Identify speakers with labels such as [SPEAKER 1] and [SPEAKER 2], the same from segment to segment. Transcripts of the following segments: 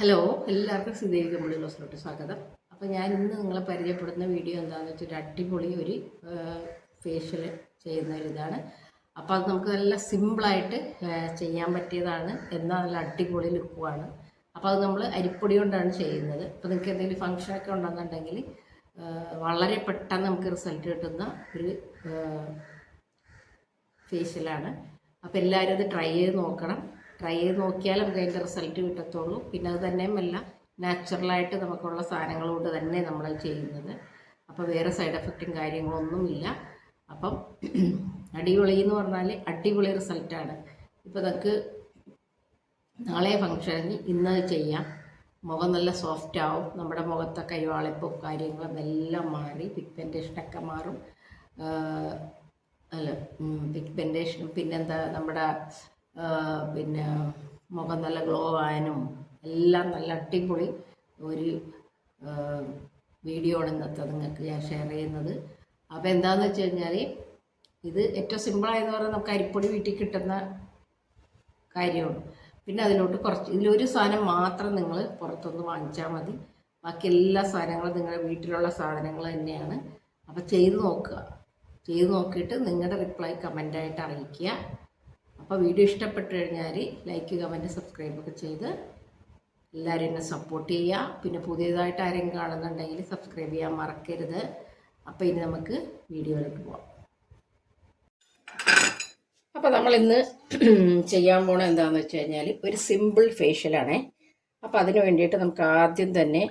[SPEAKER 1] Hello എല്ലാവർക്കും സിദ്ധേവി കമ്പിളി ക്ലാസ്സിലോട്ട് സ്വാഗതം. അപ്പോൾ ഞാൻ ഇന്ന് നിങ്ങളെ പരിചയപ്പെടുന്ന വീഡിയോ എന്താണെന്ന് വെച്ചാൽ ഒരു അടിപൊളി ഒരു ഫേഷ്യൽ ചെയ്യുന്ന ഒരു ഇതാണ്. അപ്പോൾ അത് നമുക്ക് നല്ല സിമ്പിളായിട്ട് ചെയ്യാൻ പറ്റിയതാണ്. എന്നാൽ നല്ല അടിപൊളി ലുക്കുമാണ് അപ്പോൾ അത് നമ്മൾ അരിപ്പൊടി കൊണ്ടാണ് ചെയ്യുന്നത്. അപ്പോൾ നിങ്ങൾക്ക് എന്തെങ്കിലും ഫംഗ്ഷനൊക്കെ ഉണ്ടെന്നുണ്ടെങ്കിൽ വളരെ പെട്ടെന്ന് നമുക്ക് റിസൾട്ട് കിട്ടുന്ന ഒരു ഫേഷ്യലാണ് അപ്പോൾ എല്ലാവരും അത് ട്രൈ ചെയ്ത് നോക്കണം. ട്രൈ ചെയ്ത് നോക്കിയാൽ നമുക്ക് അതിന്റെ റിസൾട്ട് കിട്ടത്തുള്ളൂ. പിന്നെ അത് തന്നെയുമല്ല നാച്ചുറലായിട്ട് നമുക്കുള്ള സാധനങ്ങൾ കൊണ്ട് തന്നെ നമ്മൾ ചെയ്യുന്നത്. അപ്പോൾ വേറെ സൈഡ് എഫക്റ്റും കാര്യങ്ങളൊന്നുമില്ല അപ്പം അടിപൊളി എന്ന് പറഞ്ഞാൽ അടിപൊളി റിസൾട്ടാണ് ഇപ്പോൾ നമുക്ക് നാളെ ഫംഗ്ഷനിൽ ഇന്ന് ചെയ്യാം. മുഖം നല്ല സോഫ്റ്റ് ആവും. നമ്മുടെ മുഖത്തെ കൈവാളിപ്പും കാര്യങ്ങളും എല്ലാം മാറി പിഗ്മെന്റേഷനൊക്കെ മാറും. അല്ല പിഗ്മെന്റേഷനും പിന്നെന്താ നമ്മുടെ പിന്നെ മുഖം നല്ല ഗ്ലോ ആവാനും എല്ലാം നല്ല അടിപൊളി ഒരു വീഡിയോ ആണ് ഇന്നത്തെ നിങ്ങൾക്ക് ഞാൻ ഷെയർ ചെയ്യുന്നത്. അപ്പോൾ എന്താണെന്ന് വെച്ച് കഴിഞ്ഞാൽ ഇത് ഏറ്റവും സിമ്പിളായെന്ന് പറഞ്ഞാൽ നമുക്ക് അരിപ്പൊടി വീട്ടിൽ കിട്ടുന്ന കാര്യമാണ്. പിന്നെ അതിലോട്ട് കുറച്ച് ഇതിലൊരു സാധനം മാത്രം നിങ്ങൾ പുറത്തുനിന്ന് വാങ്ങിച്ചാൽ മതി. ബാക്കി എല്ലാ സാധനങ്ങളും നിങ്ങളുടെ വീട്ടിലുള്ള സാധനങ്ങൾ തന്നെയാണ്. അപ്പോൾ ചെയ്ത് നോക്കുക. ചെയ്ത് നോക്കിയിട്ട് നിങ്ങളുടെ റിപ്ലൈ കമന്റായിട്ട് അറിയിക്കുക. അപ്പോൾ വീഡിയോ ഇഷ്ടപ്പെട്ട് കഴിഞ്ഞാൽ ലൈക്ക് കമന്റ് സബ്സ്ക്രൈബ് ഒക്കെ ചെയ്ത് എല്ലാവരും എന്നെ സപ്പോർട്ട് ചെയ്യുക. പിന്നെ പുതിയതായിട്ട് ആരെങ്കിലും കാണുന്നുണ്ടെങ്കിൽ സബ്സ്ക്രൈബ് ചെയ്യാൻ മറക്കരുത്. അപ്പോൾ ഇനി നമുക്ക് വീഡിയോയിലേക്ക് പോവാം. അപ്പോൾ നമ്മൾ ഇന്ന് ചെയ്യാൻ പോണ എന്താണെന്ന് വെച്ച് കഴിഞ്ഞാൽ ഒരു സിമ്പിൾ ഫേഷ്യലാണേ അപ്പോൾ അതിന് വേണ്ടിയിട്ട് നമുക്ക് ആദ്യം തന്നെ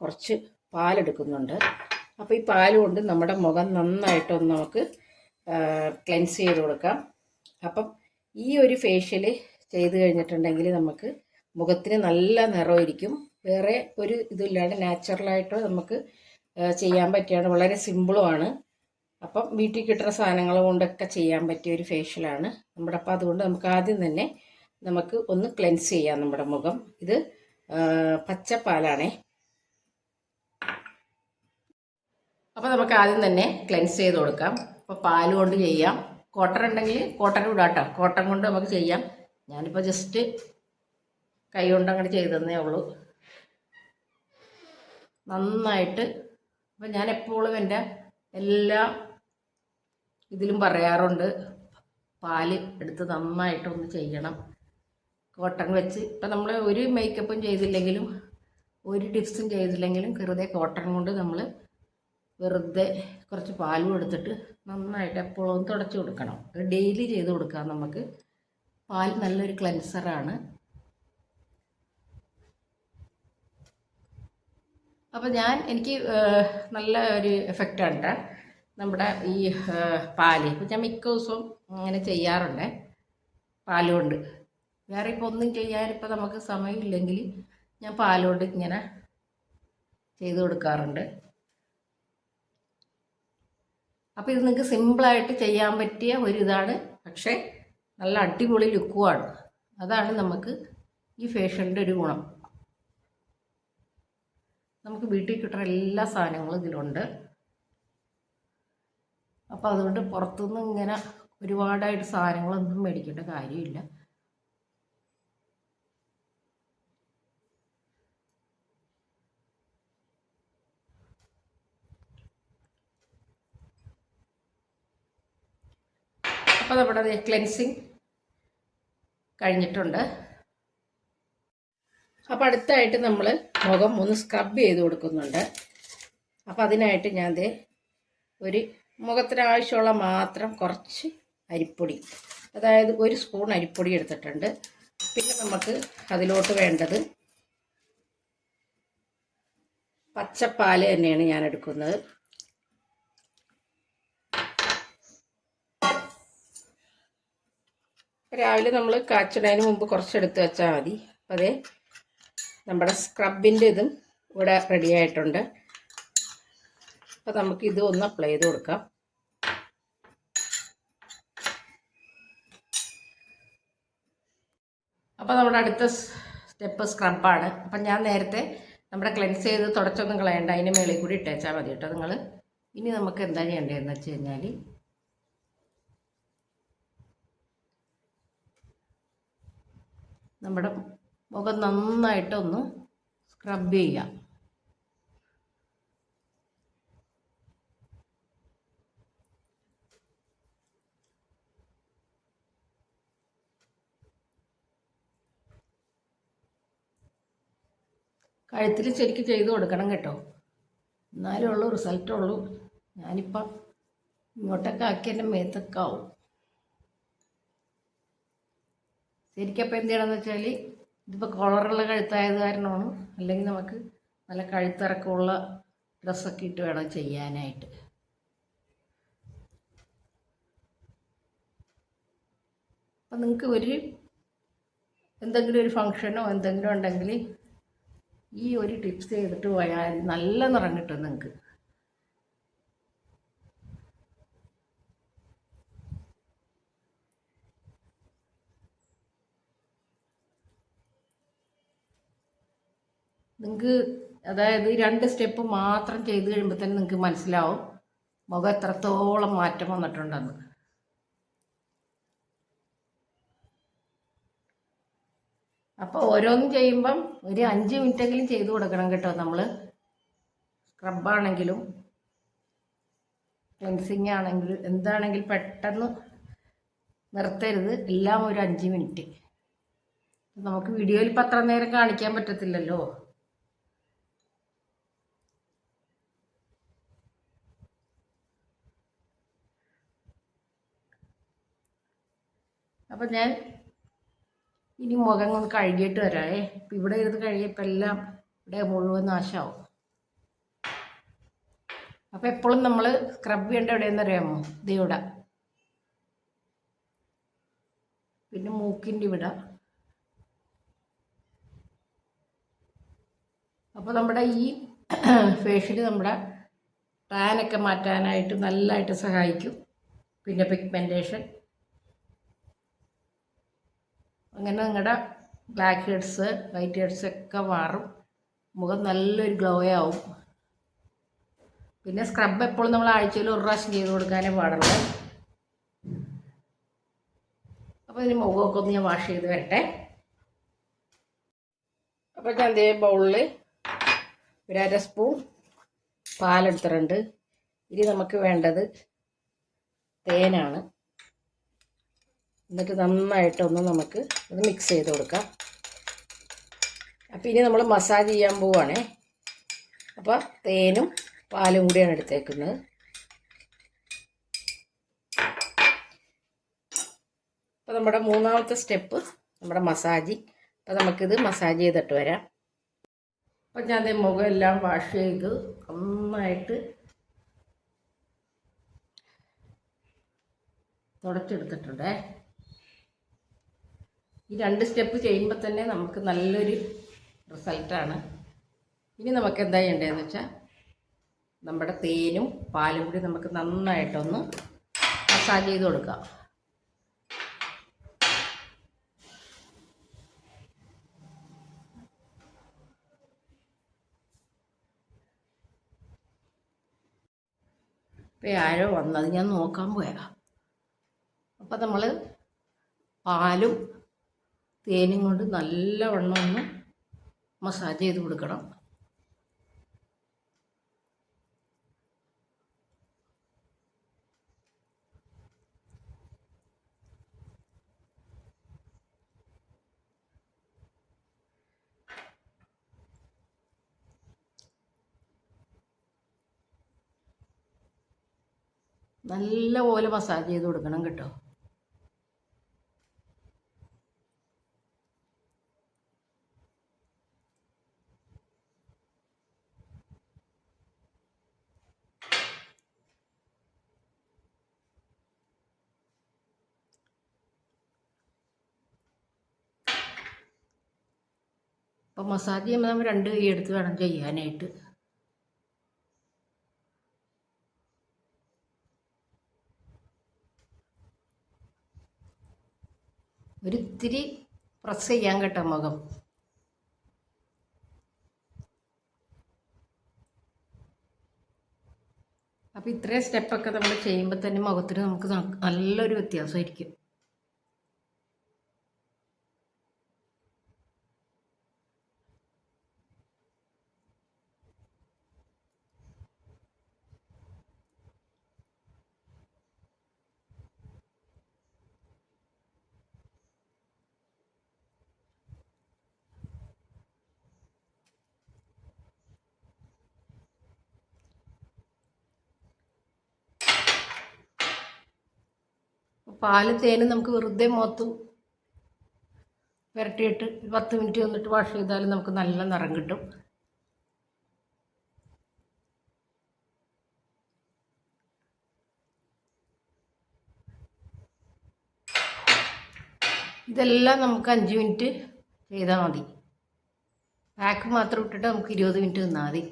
[SPEAKER 1] കുറച്ച് പാലെടുക്കുന്നുണ്ട്. അപ്പോൾ ഈ പാൽ കൊണ്ട് നമ്മുടെ മുഖം നന്നായിട്ടൊന്ന് നമുക്ക് ക്ലെൻസ് ചെയ്ത് കൊടുക്കാം. അപ്പം ഈ ഒരു ഫേഷ്യൽ ചെയ്ത് കഴിഞ്ഞിട്ടുണ്ടെങ്കിൽ നമുക്ക് മുഖത്തിന് നല്ല നിറമായിരിക്കും. വേറെ ഒരു ഇതില്ലാണ്ട് നാച്ചുറലായിട്ട് നമുക്ക് ചെയ്യാൻ പറ്റിയാണ് വളരെ സിമ്പിളുമാണ് അപ്പം വീട്ടിൽ കിട്ടുന്ന സാധനങ്ങൾ കൊണ്ടൊക്കെ ചെയ്യാൻ പറ്റിയ ഒരു ഫേഷ്യലാണ് നമ്മുടെ അപ്പം അതുകൊണ്ട് നമുക്ക് ആദ്യം തന്നെ നമുക്ക് ഒന്ന് ക്ലെൻസ് ചെയ്യാം നമ്മുടെ മുഖം. ഇത് പച്ചപ്പാലാണേ. അപ്പോൾ നമുക്ക് ആദ്യം തന്നെ ക്ലെൻസ് ചെയ്ത് കൊടുക്കാം. അപ്പോൾ പാൽ കൊണ്ട് ചെയ്യാം. കോട്ടൺ ഉണ്ടെങ്കിൽ കോട്ടൺ വിടാം കേട്ടോ കോട്ടൺ കൊണ്ട് നമുക്ക് ചെയ്യാം. ഞാനിപ്പോൾ ജസ്റ്റ് കൈ കൊണ്ട് അങ്ങോട്ട് ചെയ്തതന്നേ ഉള്ളൂ. നന്നായിട്ട് അപ്പം ഞാൻ എപ്പോഴും എന്റെ എല്ലാ ഇതിലും പറയാറുണ്ട്. പാൽ എടുത്ത് നന്നായിട്ടൊന്ന് ചെയ്യണം. കോട്ടൺ വെച്ച് ഇപ്പം നമ്മൾ ഒരു മേക്കപ്പും ചെയ്തില്ലെങ്കിലും ഒരു ടിപ്സും ചെയ്തില്ലെങ്കിലും വെറുതെ കോട്ടൺ കൊണ്ട് നമ്മൾ വെറുതെ കുറച്ച് പാലും എടുത്തിട്ട് നന്നായിട്ട് എപ്പോഴും തുടച്ച് കൊടുക്കണം. ഡെയിലി ചെയ്ത് കൊടുക്കാം നമുക്ക്. പാൽ നല്ലൊരു ക്ലെൻസറാണ് അപ്പോൾ ഞാൻ എനിക്ക് നല്ല ഒരു എഫക്റ്റാണ് കേട്ടോ നമ്മുടെ ഈ പാൽ. ഇപ്പം ഞാൻ മിക്ക ദിവസവും അങ്ങനെ ചെയ്യാറുണ്ട് പാലുകൊണ്ട് വേറെ ഇപ്പോൾ ഒന്നും ചെയ്യാനിപ്പോൾ നമുക്ക് സമയമില്ലെങ്കിൽ ഞാൻ പാലുകൊണ്ട് ഇങ്ങനെ ചെയ്ത് കൊടുക്കാറുണ്ട്. അപ്പോൾ ഇത് നിങ്ങൾക്ക് സിമ്പിളായിട്ട് ചെയ്യാൻ പറ്റിയ ഒരു ഇതാണ്. പക്ഷേ നല്ല അടിപൊളി ലുക്കുമാണ് അതാണ് നമുക്ക് ഈ ഫേഷ്യലിന്റെ ഒരു ഗുണം. നമുക്ക് വീട്ടിൽ കിട്ടുന്ന എല്ലാ സാധനങ്ങളും ഇതിലുണ്ട്. അപ്പോൾ അതുകൊണ്ട് പുറത്തുനിന്ന് ഇങ്ങനെ ഒരുപാടായിട്ട് സാധനങ്ങളൊന്നും മേടിക്കേണ്ട കാര്യമില്ല. അപ്പോൾ നമ്മുടെ ക്ലെൻസിങ് കഴിഞ്ഞിട്ടുണ്ട്. അപ്പോൾ അടുത്തായിട്ട് നമ്മൾ മുഖം ഒന്ന് സ്ക്രബ് ചെയ്ത് കൊടുക്കുന്നുണ്ട്. അപ്പോൾ അതിനായിട്ട് ഞാൻ ദേ ഒരു മുഖത്തിനാവശ്യമുള്ള മാത്രം കുറച്ച് അരിപ്പൊടി അതായത് ഒരു സ്പൂൺ അരിപ്പൊടി എടുത്തിട്ടുണ്ട്. പിന്നെ നമുക്ക് അതിലോട്ട് വേണ്ടത് പച്ചപ്പാൽ തന്നെയാണ് ഞാൻ എടുക്കുന്നത്. രാവിലെ നമ്മൾ കാച്ചണതിന് മുമ്പ് കുറച്ചെടുത്ത് വെച്ചാൽ മതി. അപ്പോൾ അതേ നമ്മുടെ സ്ക്രബിന്റെ ഇതും ഇവിടെ റെഡി ആയിട്ടുണ്ട്. അപ്പോൾ നമുക്ക് ഇത് ഒന്ന് അപ്ലൈ ചെയ്ത് കൊടുക്കാം. അപ്പോൾ നമ്മുടെ അടുത്ത സ്റ്റെപ്പ് സ്ക്രബാണ്. അപ്പം ഞാൻ നേരത്തെ നമ്മുടെ ക്ലെൻസ് ചെയ്ത് തുടച്ചൊന്നും കളയണ്ട. അതിന് മേളിൽ കൂടി ഇട്ടേച്ചാൽ മതി കേട്ടോ നിങ്ങൾ ഇനി നമുക്ക് എന്താ ചെയ്യേണ്ടതെന്ന് വെച്ച് കഴിഞ്ഞാൽ നമ്മുടെ മുഖം നന്നായിട്ടൊന്ന് സ്ക്രബ് ചെയ്യാം. കഴുത്തിൽ ശരിക്കും ചെയ്ത് കൊടുക്കണം കേട്ടോ. എന്നാലേ ഉള്ളൂ റിസൾട്ടുള്ളൂ ഞാനിപ്പം ഇങ്ങോട്ടൊക്കെ ആക്കി മേത്തൊക്കെ ആവും. ശരിക്കും അപ്പോൾ എന്ത് ചെയ്യണമെന്ന് വെച്ചാൽ ഇതിപ്പോൾ കോളറുള്ള കഴുത്തായത് കാരണമാണ്. അല്ലെങ്കിൽ നമുക്ക് നല്ല കഴുത്തിറക്കമുള്ള ഡ്രസ്സൊക്കെ ഇട്ട് വേണം ചെയ്യാനായിട്ട്. അപ്പം നിങ്ങൾക്ക് ഒരു എന്തെങ്കിലും ഒരു ഫങ്ഷനോ എന്തെങ്കിലും ഉണ്ടെങ്കിൽ ഈ ഒരു ടിപ്സ് ചെയ്തിട്ട് പോയാൽ നല്ല നിറം കിട്ടും നിങ്ങൾക്ക് നിങ്ങൾക്ക് അതായത് രണ്ട് സ്റ്റെപ്പ് മാത്രം ചെയ്ത് കഴിയുമ്പോൾ തന്നെ നിങ്ങൾക്ക് മനസ്സിലാവും മുഖം എത്രത്തോളം മാറ്റം വന്നിട്ടുണ്ടെന്ന് അപ്പോൾ ഓരോന്നും ചെയ്യുമ്പം ഒരു അഞ്ച് മിനിറ്റെങ്കിലും ചെയ്ത് കൊടുക്കണം കേട്ടോ നമ്മൾ സ്ക്രബാണെങ്കിലും ക്ലെൻസിങ് ആണെങ്കിലും എന്താണെങ്കിലും പെട്ടെന്ന് നിർത്തരുത്. എല്ലാം ഒരു അഞ്ച് മിനിറ്റ്. നമുക്ക് വീഡിയോയിൽ പത്ര നേരം കാണിക്കാൻ പറ്റത്തില്ലല്ലോ. അപ്പം ഞാൻ ഇനി മുഖം ഒന്ന് കഴുകിയിട്ട് വരാമേ ഇപ്പം ഇവിടെ ഇരുന്ന് കഴുകിയപ്പോൾ എല്ലാം ഇവിടെ മുഴുവൻ നാശമാവും അപ്പം എപ്പോഴും നമ്മൾ സ്ക്രബ് ചെയ്യേണ്ട എവിടെയെന്ന് അറിയാമോ? ഇവിടെ. പിന്നെ മൂക്കിന്റെ ഇവിടെ. അപ്പോൾ നമ്മുടെ ഈ ഫേഷ്യൽ നമ്മുടെ ടാനൊക്കെ മാറ്റാനായിട്ട് നല്ലതായിട്ട് സഹായിക്കും. പിന്നെ പിഗ്മെന്റേഷൻ അങ്ങനെ നിങ്ങളുടെ ബ്ലാക്ക് ഹെഡ്സ് വൈറ്റ് ഹെഡ്സ് ഒക്കെ മാറും. മുഖം നല്ലൊരു ഗ്ലോ ആവും. പിന്നെ സ്ക്രബ് എപ്പോഴും നമ്മൾ ആഴ്ചയിൽ ഒരു പ്രാവശ്യം ചെയ്ത് കൊടുക്കാനേ പാടുള്ളൂ. അപ്പോൾ ഇതിന് മുഖമൊക്കെ ഒന്ന് ഞാൻ വാഷ് ചെയ്ത് വരട്ടെ. അപ്പോൾ ഞാൻ അതേ ബൗളിൽ ഒരു അര സ്പൂൺ പാലെടുത്തിട്ടുണ്ട്. ഇനി നമുക്ക് വേണ്ടത് തേനാണ്. എന്നിട്ട് നന്നായിട്ടൊന്ന് നമുക്ക് ഇത് മിക്സ് ചെയ്ത് കൊടുക്കാം. അപ്പോൾ ഇനി നമ്മൾ മസാജ് ചെയ്യാൻ പോവുകയാണേ അപ്പോൾ തേനും പാലും കൂടിയാണ് എടുത്തേക്കുന്നത്. അപ്പോൾ നമ്മുടെ മൂന്നാമത്തെ സ്റ്റെപ്പ് നമ്മുടെ മസാജ് അപ്പോൾ നമുക്കിത് മസാജ് ചെയ്തിട്ട് വരാം. അപ്പം ഞാൻ ദേ മുഖം എല്ലാം വാഷ് ചെയ്ത് നന്നായിട്ട് തുടച്ചെടുത്തിട്ടുണ്ടേ. ഈ രണ്ട് സ്റ്റെപ്പ് ചെയ്യുമ്പോൾ തന്നെ നമുക്ക് നല്ലൊരു റിസൾട്ടാണ് ഇനി നമുക്ക് എന്താ ചെയ്യേണ്ടതെന്ന് വെച്ചാൽ നമ്മുടെ തേനും പാലും കൂടി നമുക്ക് നന്നായിട്ടൊന്ന് മസാജ് ചെയ്ത് കൊടുക്കാം. ഇപ്പം ആരോ വന്നത്. ഞാൻ നോക്കാൻ പോയാ അപ്പം നമ്മൾ പാലും തേനും കൊണ്ട് നല്ലവണ്ണം ഒന്ന് മസാജ് ചെയ്ത് കൊടുക്കണം. നല്ല പോലെ മസാജ് ചെയ്ത് കൊടുക്കണം കേട്ടോ. അപ്പം മസാജ് ചെയ്യുമ്പോൾ നമ്മൾ രണ്ട് കൈ എടുത്ത് വേണം ചെയ്യാനായിട്ട്. ഒരിത്തിരി പ്രസ് ചെയ്യാൻ കേട്ടോ മുഖം. അപ്പോൾ ഇത്രയും സ്റ്റെപ്പൊക്കെ നമ്മൾ ചെയ്യുമ്പോൾ തന്നെ മുഖത്തിന് നമുക്ക് നല്ലൊരു വ്യത്യാസമായിരിക്കും. പാലും തേനും നമുക്ക് വെറുതെ മുഖത്ത് പുരട്ടിയിട്ട് പത്ത് മിനിറ്റ് വന്നിട്ട് വാഷ് ചെയ്താൽ നമുക്ക് നല്ല നിറം കിട്ടും. ഇതെല്ലാം നമുക്ക് അഞ്ച് മിനിറ്റ് ചെയ്താൽ മതി. പാക്ക് മാത്രം ഇട്ടിട്ട് നമുക്ക് ഇരുപത് മിനിറ്റ് നിന്നാൽ മതി.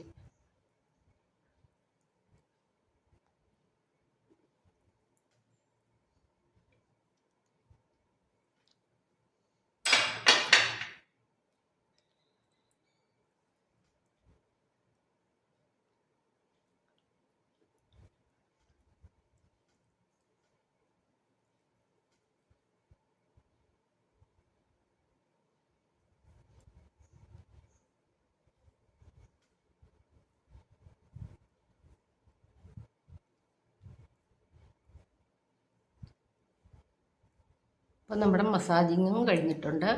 [SPEAKER 1] അപ്പം നമ്മുടെ മസാജിങ്ങും കഴിഞ്ഞിട്ടുണ്ട്.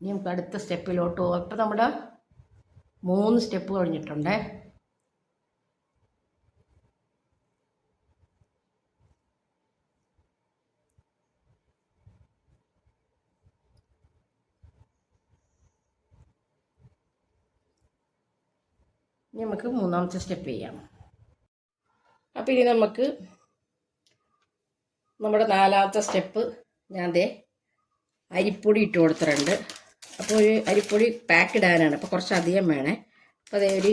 [SPEAKER 1] ഇനി നമുക്ക് അടുത്ത സ്റ്റെപ്പിലോട്ട് പോകാം ഇപ്പം നമ്മുടെ മൂന്ന് സ്റ്റെപ്പ് കഴിഞ്ഞിട്ടുണ്ട്. ഇനി നമുക്ക് മൂന്നാമത്തെ സ്റ്റെപ്പ് ചെയ്യാം. അപ്പോൾ ഇനി നമുക്ക് നമ്മുടെ നാലാമത്തെ സ്റ്റെപ്പ് ഞാൻ ദേ അരിപ്പൊടി ഇട്ട് കൊടുത്തിട്ടുണ്ട്. അപ്പോൾ ഒരു അരിപ്പൊടി പാക്ക് ഇടാനാണ്. അപ്പോൾ കുറച്ച് അധികം വേണേ. അപ്പോൾ അതേ ഒരു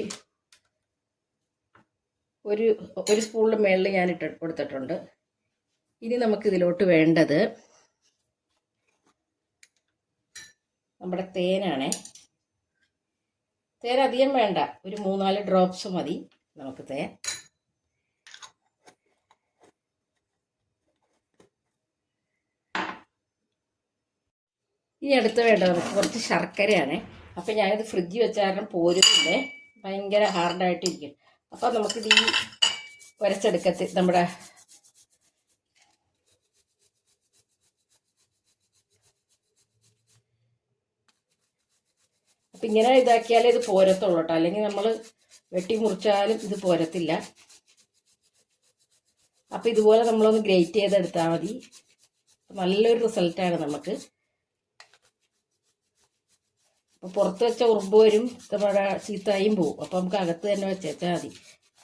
[SPEAKER 1] ഒരു ഒരു സ്പൂണിന്റെ മുകളിൽ ഞാൻ ഇട്ട് കൊടുത്തിട്ടുണ്ട്. ഇനി നമുക്ക് ഇതിലോട്ട് വേണ്ടത് നമ്മുടെ തേനാണേ. തേൻ അധികം വേണ്ട. ഒരു മൂന്നാൽ ഡ്രോപ്സ് മതി നമുക്ക് തേൻ. ഇനി അടുത്ത് വേണ്ടത് നമുക്ക് കുറച്ച് ശർക്കരയാണ്. അപ്പം ഞാനിത് ഫ്രിഡ്ജിൽ വെച്ച കാരണം പോരുന്നില്ലേ? ഭയങ്കര ഹാർഡായിട്ടിരിക്കും അപ്പം നമുക്കിത് ഈ ഉരച്ചെടുക്കത്തി നമ്മുടെ അപ്പം ഇങ്ങനെ ഇതാക്കിയാലേ ഇത് പോരത്തുള്ളൂ കേട്ടോ. അല്ലെങ്കിൽ നമ്മൾ വെട്ടി മുറിച്ചാലും ഇത് പോരത്തില്ല. അപ്പം ഇതുപോലെ നമ്മളൊന്ന് ഗ്രേറ്റ് ചെയ്തെടുത്താൽ മതി. നല്ലൊരു റിസൾട്ടാണ് നമുക്ക്. അപ്പോൾ പുറത്ത് വെച്ച ഉറുമ്പ് വരും നമ്മുടെ ചീത്തായും പോവും. അപ്പോൾ നമുക്ക് അകത്ത് തന്നെ വെച്ചാൽ മതി.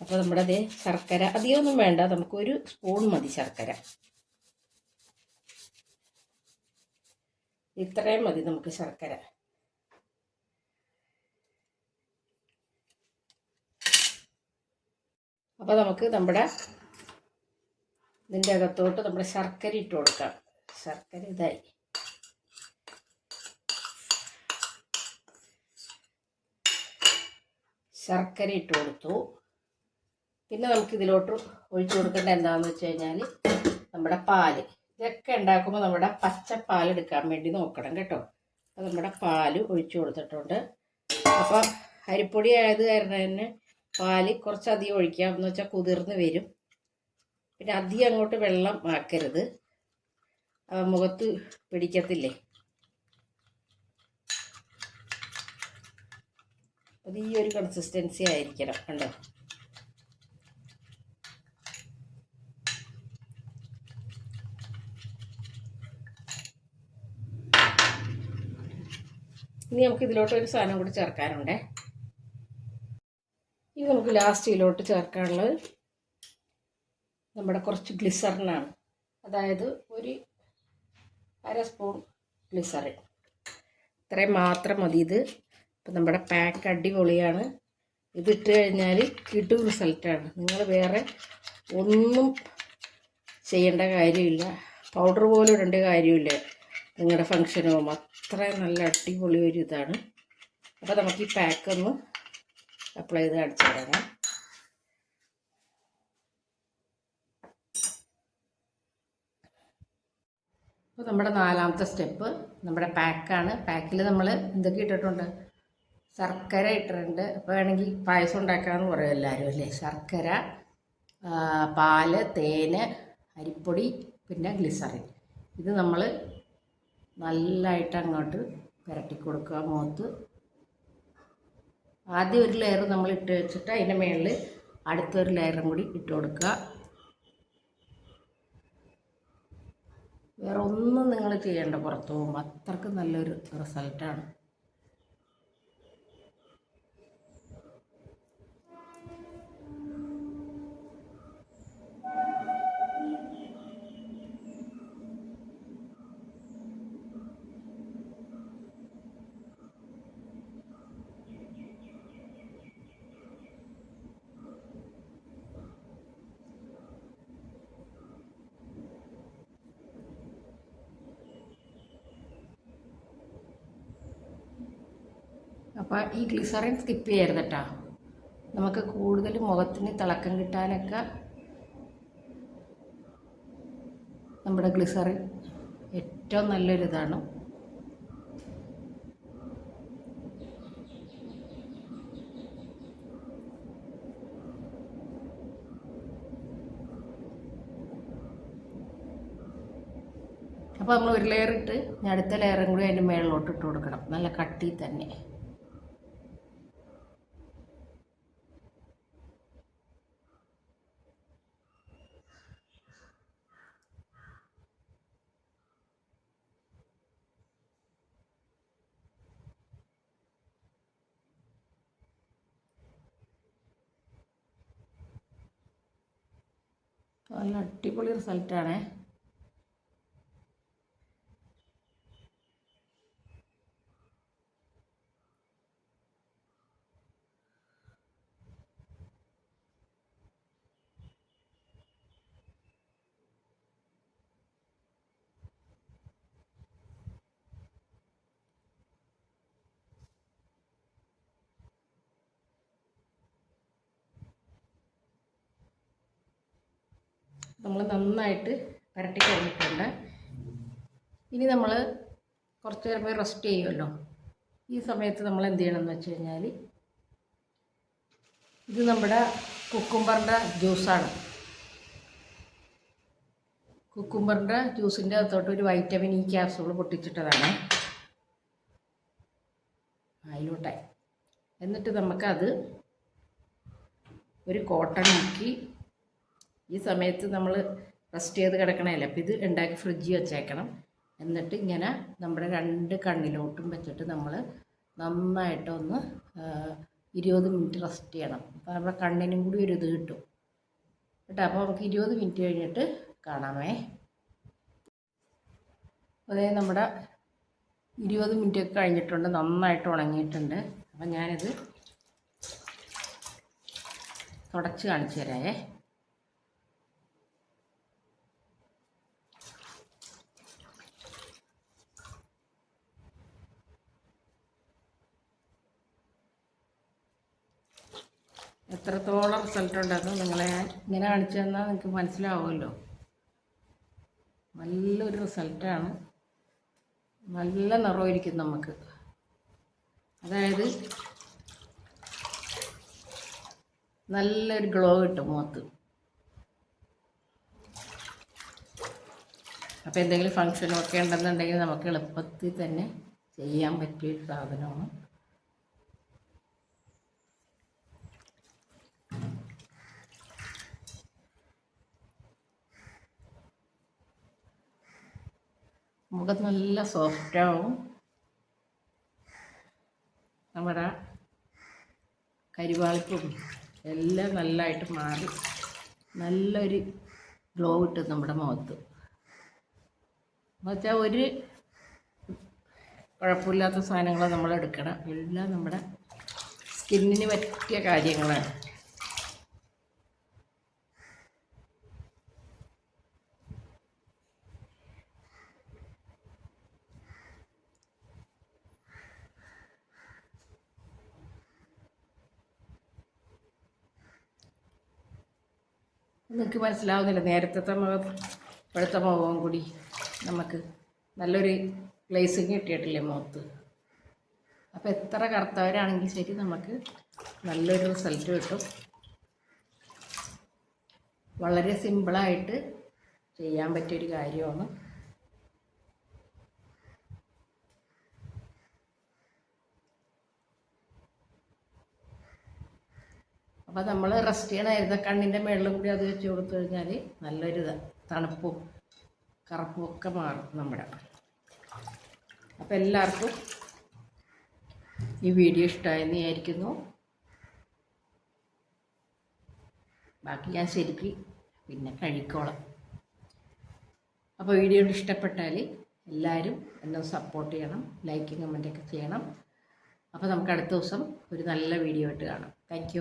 [SPEAKER 1] അപ്പോൾ നമ്മുടെ അതേ ശർക്കര അധികമൊന്നും വേണ്ട. നമുക്കൊരു സ്പൂൺ മതി ശർക്കര. ഇത്രയും മതി നമുക്ക് ശർക്കര. അപ്പോൾ നമുക്ക് നമ്മുടെ ഇതിന്റെ അകത്തോട്ട് നമ്മുടെ ശർക്കര ഇട്ട് കൊടുക്കാം. ശർക്കര ഇതായി. ശർക്കര ഇട്ട് കൊടുത്തു. പിന്നെ നമുക്ക് ഇതിലോട്ട് ഒഴിച്ചു കൊടുക്കേണ്ട എന്താണെന്ന് വെച്ച് കഴിഞ്ഞാൽ നമ്മുടെ പാൽ. ഇതൊക്കെ ഉണ്ടാക്കുമ്പോൾ നമ്മുടെ പച്ചപ്പാൽ എടുക്കാൻ വേണ്ടി നോക്കണം കേട്ടോ. അപ്പോൾ നമ്മുടെ പാൽ ഒഴിച്ചു കൊടുത്തിട്ടുണ്ട്. അപ്പോൾ അരിപ്പൊടി ആയത് കാരണം തന്നെ പാൽ കുറച്ചധികം ഒഴിക്കാം എന്ന് വെച്ചാൽ കുതിർന്ന് വരും. പിന്നെ അധികം അങ്ങോട്ട് വെള്ളം ആക്കരുത്. മുഖത്ത് പിടിക്കത്തില്ലേ? അത് ഈ ഒരു കൺസിസ്റ്റൻസി ആയിരിക്കണം കണ്ടോ? ഇനി നമുക്ക് ഇതിലോട്ട് ഒരു സാധനം കൂടി ചേർക്കാനുണ്ടേ. ഇനി നമുക്ക് ലാസ്റ്റ് ഇതിലോട്ട് ചേർക്കാനുള്ളത് നമ്മുടെ കുറച്ച് ഗ്ലിസറിനാണ് അതായത് ഒരു അര സ്പൂൺ ഗ്ലിസറിൻ ഇത്രയും മാത്രം മതി ഇത്. അപ്പം നമ്മുടെ പാക്ക് അടിപൊളിയാണ്. ഇതിട്ട് കഴിഞ്ഞാൽ കിട്ടും റിസൾട്ടാണ് നിങ്ങൾ വേറെ ഒന്നും ചെയ്യേണ്ട കാര്യമില്ല. പൗഡർ പോലും ഇടേണ്ട കാര്യമില്ല. നിങ്ങളുടെ ഫങ്ഷനോ അത്ര നല്ല അടിപൊളി ഒരു ഇതാണ്. അപ്പോൾ നമുക്ക് ഈ പാക്ക് ഒന്ന് അപ്ലൈ ചെയ്ത് കാണിച്ചു തരാം. അപ്പോൾ നമ്മുടെ നാലാമത്തെ സ്റ്റെപ്പ് നമ്മുടെ പാക്കാണ് പാക്കിൽ നമ്മൾ എന്തൊക്കെ ഇട്ടിട്ടുണ്ട്? ശർക്കര ഇട്ടിട്ടുണ്ട്. അപ്പോൾ വേണമെങ്കിൽ പായസം ഉണ്ടാക്കാമെന്ന് പറയും എല്ലാവരും അല്ലേ? ശർക്കര പാൽ തേന് അരിപ്പൊടി പിന്നെ ഗ്ലിസറിൻ. ഇത് നമ്മൾ നല്ലതായിട്ട് അങ്ങോട്ട് പുരട്ടി കൊടുക്കുക മുഖത്ത്. ആദ്യം ഒരു ലെയർ നമ്മൾ ഇട്ട് വെച്ചിട്ട് അതിന്റെ മേളിൽ അടുത്തൊരു ലെയറും കൂടി ഇട്ട് കൊടുക്കുക. വേറെ ഒന്നും നിങ്ങൾ ചെയ്യേണ്ട പുറത്തു പോകുമ്പോൾ അത്രയ്ക്ക് നല്ലൊരു റിസൾട്ടാണ് അപ്പോൾ ഈ ഗ്ലിസറിൻ സ്കിപ്പ് ചെയ്യരുത് കേട്ടോ നമുക്ക് കൂടുതൽ മുഖത്തിന് തിളക്കം കിട്ടാനൊക്കെ നമ്മുടെ ഗ്ലിസറിൻ ഏറ്റവും നല്ലൊരിതാണ് അപ്പോൾ നമ്മൾ ഒരു ലെയർ ഇട്ട് ഞാൻ അടുത്ത ലെയറും കൂടി അതിന്റെ മേളിലോട്ട് ഇട്ട് കൊടുക്കണം. നല്ല കട്ടി തന്നെ നല്ല അടിപൊളി റിസൾട്ടാണേ. നമ്മൾ നന്നായിട്ട് പുരട്ടി കഴിഞ്ഞിട്ടുണ്ട്. ഇനി നമ്മൾ കുറച്ച് നേരം പോയി റെസ്റ്റ് ചെയ്യുമല്ലോ. ഈ സമയത്ത് നമ്മൾ എന്ത് ചെയ്യണമെന്ന് വെച്ച് കഴിഞ്ഞാൽ ഇത് നമ്മുടെ കുക്കുംബറിന്റെ ജ്യൂസാണ് കുക്കുംബറിന്റെ ജ്യൂസിന്റെ അകത്തോട്ട് ഒരു വൈറ്റമിൻ ഇ ക്യാപ്സൂൾ പൊട്ടിച്ചിട്ടതാണ്. അതിലോട്ടായി എന്നിട്ട് നമുക്കത് ഒരു കോട്ടൺ മുക്കി ഈ സമയത്ത് നമ്മൾ റെസ്റ്റ് ചെയ്ത് കിടക്കണമല്ലോ അപ്പോൾ ഇത് ഉണ്ടാക്കി ഫ്രിഡ്ജിൽ വെച്ചേക്കണം. എന്നിട്ട് ഇങ്ങനെ നമ്മുടെ രണ്ട് കണ്ണിലോട്ടും വെച്ചിട്ട് നമ്മൾ നന്നായിട്ടൊന്ന് ഇരുപത് മിനിറ്റ് റെസ്റ്റ് ചെയ്യണം. അപ്പോൾ നമ്മുടെ കണ്ണിനും കൂടി ഒരു ഇത് കിട്ടും. കേട്ടോ? അപ്പോൾ നമുക്ക് ഇരുപത് മിനിറ്റ് കഴിഞ്ഞിട്ട് കാണാമേ. അതേ നമ്മുടെ ഇരുപത് മിനിറ്റ് ഒക്കെ കഴിഞ്ഞിട്ടുണ്ട്. നന്നായിട്ട് ഉണങ്ങിയിട്ടുണ്ട്. അപ്പം ഞാനിത് തുടച്ച് കാണിച്ചു തരാമേ. എത്രത്തോളം റിസൾട്ട് ഉണ്ടെന്ന് നിങ്ങളെ ഇങ്ങനെ കാണിച്ചു തന്നാൽ നിങ്ങൾക്ക് മനസ്സിലാവുമല്ലോ. നല്ലൊരു റിസൾട്ടാണ്. നല്ല നിറമായിരിക്കും നമുക്ക്. അതായത് നല്ലൊരു ഗ്ലോ കിട്ടും മുഖത്ത്. അപ്പോൾ എന്തെങ്കിലും ഫങ്ഷനൊക്കെ ഉണ്ടെന്നുണ്ടെങ്കിൽ നമുക്ക് എളുപ്പത്തിൽ തന്നെ ചെയ്യാൻ പറ്റിയൊരു സാധനമാണ്. മുഖം നല്ല സോഫ്റ്റാവും നമ്മുടെ കരിവാളിപ്പും എല്ലാം നല്ലതായിട്ട് മാറി. നല്ലൊരു ഗ്ലോ കിട്ടും നമ്മുടെ മുഖത്ത്. എന്നുവെച്ചാൽ ഒരു കുഴപ്പമില്ലാത്ത സാധനങ്ങൾ നമ്മൾ എടുക്കണം. എല്ലാം നമ്മുടെ സ്കിന്നിന് പറ്റിയ കാര്യങ്ങളാണ്. നിങ്ങൾക്ക് മനസ്സിലാവുന്നില്ല. നേരത്തെ മുഖം ഇപ്പോഴത്തെ മുഖവും കൂടി നമുക്ക് നല്ലൊരു ഗ്ലേസിങ് കിട്ടിയിട്ടില്ലേ മുഖത്ത്. അപ്പോൾ എത്ര കറുത്തവരാണെങ്കിൽ ശരി നമുക്ക് നല്ലൊരു റിസൾട്ട് കിട്ടും. വളരെ സിമ്പിളായിട്ട് ചെയ്യാൻ പറ്റിയൊരു കാര്യമാണ്. അപ്പോൾ നമ്മൾ റെസ്റ്റ് ചെയ്യണമായിരുന്നു കണ്ണിന്റെ മേളിൽ കൂടി അത് വെച്ച് കൊടുത്തു കഴിഞ്ഞാൽ നല്ലൊരു തണുപ്പും കറുപ്പും ഒക്കെ മാറും നമ്മുടെ. അപ്പോൾ എല്ലാവർക്കും ഈ വീഡിയോ ഇഷ്ടമായെന്ന് വിചാരിക്കുന്നു. ബാക്കി ഞാൻ ശരിക്ക് പിന്നെ കഴിക്കോളാം. അപ്പോൾ വീഡിയോ ഇഷ്ടപ്പെട്ടാൽ എല്ലാവരും എന്നെ സപ്പോർട്ട് ചെയ്യണം. ലൈക്കും കമന്റൊക്കെ ചെയ്യണം. അപ്പോൾ നമുക്ക് അടുത്ത ദിവസം ഒരു നല്ല വീഡിയോ ആയിട്ട് കാണാം. താങ്ക്